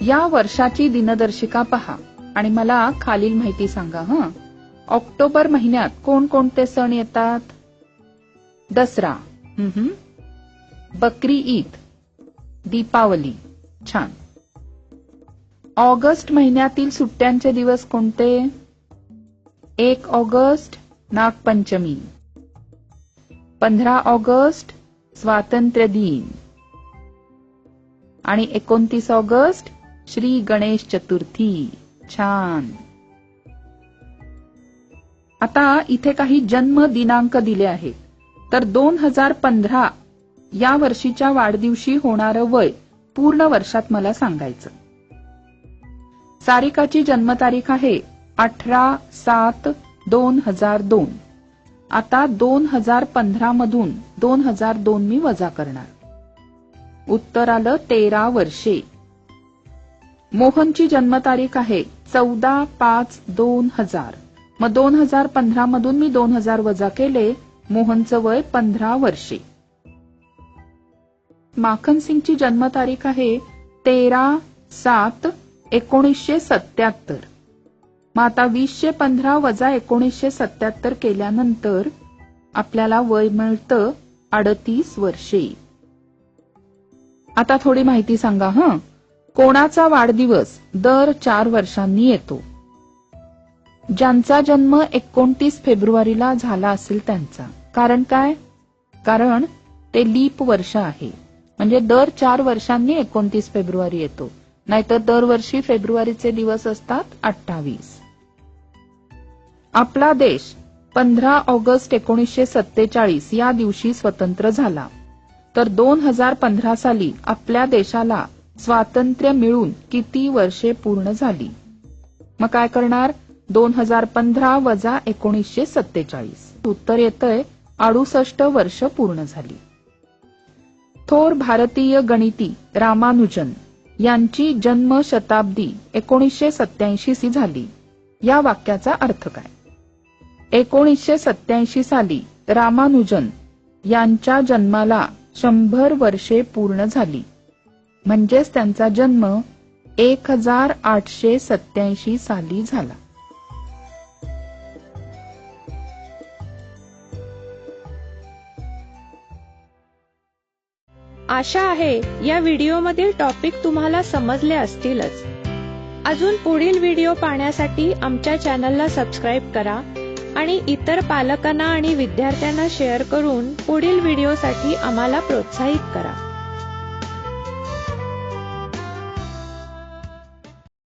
या वर्षाची दिनदर्शिका पहा. आणि मला खालील माहिती सांगा हं? ऑक्टोबर महिन्यात कोणकोणते सण येतात? दसरा बकरी ईद दीपावली छान. ऑगस्ट महिन्यातील सुट्ट्यांचे दिवस कोणते? एक ऑगस्ट नागपंचमी. पंधरा ऑगस्ट स्वातंत्र्य दिन. आणि एकोणतीस ऑगस्ट श्री गणेश चतुर्थी. छान. आता इथे काही जन्म दिनांक दिले आहेत. तर दोन हजार पंधरा या वर्षीच्या वाढदिवशी होणारं वय पूर्ण वर्षात मला सांगायचं. सारिकाची जन्मतारीख आहे अठरा सात दोन हजार दोन. आता दोन हजार पंधरा मधून दोन हजार दोन मी वजा करणार. उत्तर आलं तेरा वर्षे. मोहनची जन्मतारीख आहे चौदा पाच दोन हजार. मग दोन हजार पंधरा मधून मी दोन हजार वजा केले मोहनचं वय पंधरा वर्षे. माखन सिंगची जन्मतारीख आहे तेरा सात एकोणीसशे सत्याहत्तर. मग आता वीसशे पंधरा वजा एकोणीसशे सत्याहत्तर केल्यानंतर आपल्याला वय मिळतं अडतीस वर्षे. आता थोडी माहिती सांगा हं? कोणाचा वाढदिवस दर चार वर्षांनी येतो? ज्यांचा जन्म एकोणतीस फेब्रुवारीला झाला असेल त्यांचा. कारण काय? कारण ते लीप वर्ष आहे. म्हणजे दर चार वर्षांनी एकोणतीस फेब्रुवारी येतो. नाहीतर दरवर्षी फेब्रुवारीचे दिवस असतात अठ्ठावीस. आपला देश पंधरा ऑगस्ट एकोणीसशे सत्तेचाळीस या दिवशी स्वतंत्र झाला. तर दोन हजार पंधरा साली आपल्या देशाला स्वातंत्र्य मिळून किती वर्षे पूर्ण झाली? मग काय करणार? दोन हजार पंधरा वजा एकोणीसशे सत्तेचाळीस. उत्तर येतंय अडुसष्ट वर्ष पूर्ण झाली. थोर भारतीय गणिती रामानुजन यांची जन्म शताब्दी एकोणीसशे सत्याऐंशी सी झाली. या वाक्याचा अर्थ काय? एकोणीसशे सत्याऐंशी साली रामानुजन यांच्या जन्माला शंभर वर्षे पूर्ण झाली. म्हणजेच त्यांचा जन्म एक हजार आठशे सत्याऐंशी साली झाला. आशा आहे या व्हिडिओमधील टॉपिक तुम्हाला समजले असतीलच. अजून पुढील व्हिडिओ पाहण्यासाठी आमच्या चॅनलला सबस्क्राईब करा आणि इतर पालकांना आणि विद्यार्थ्यांना शेअर करून पुढील व्हिडिओसाठी आम्हाला प्रोत्साहित करा.